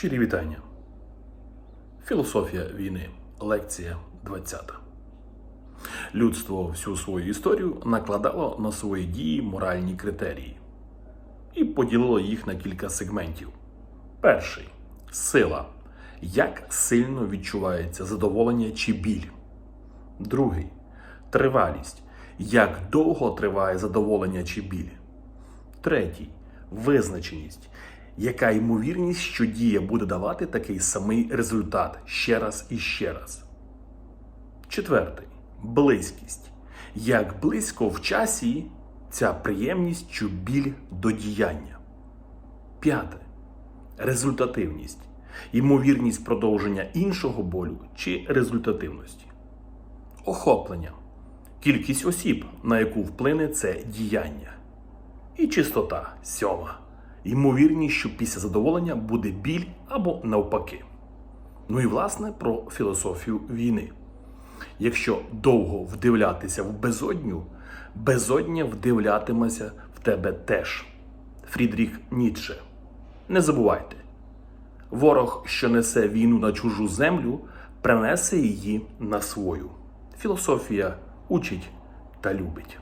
Щирі вітання. Філософія війни. Лекція 20. Людство всю свою історію накладало на свої дії моральні критерії і поділило їх на кілька сегментів. Перший сила. Як сильно відчувається задоволення чи біль. Другий тривалість. Як довго триває задоволення чи біль. Третій визначеність. Яка ймовірність, що дія буде давати такий самий результат ще раз і ще раз. Четвертий близькість. Як близько в часі ця приємність чи біль до діяння. П'яте результативність. Ймовірність продовження іншого болю чи результативності. Охоплення. Кількість осіб, на яку вплине це діяння. І чистота сьома. Ймовірність, що після задоволення буде біль або навпаки. Ну і власне про філософію війни. Якщо довго вдивлятися в безодню, безодня вдивлятиметься в тебе теж. Фрідріх Ніцше. Не забувайте, ворог, що несе війну на чужу землю, принесе її на свою. Філософія учить та любить.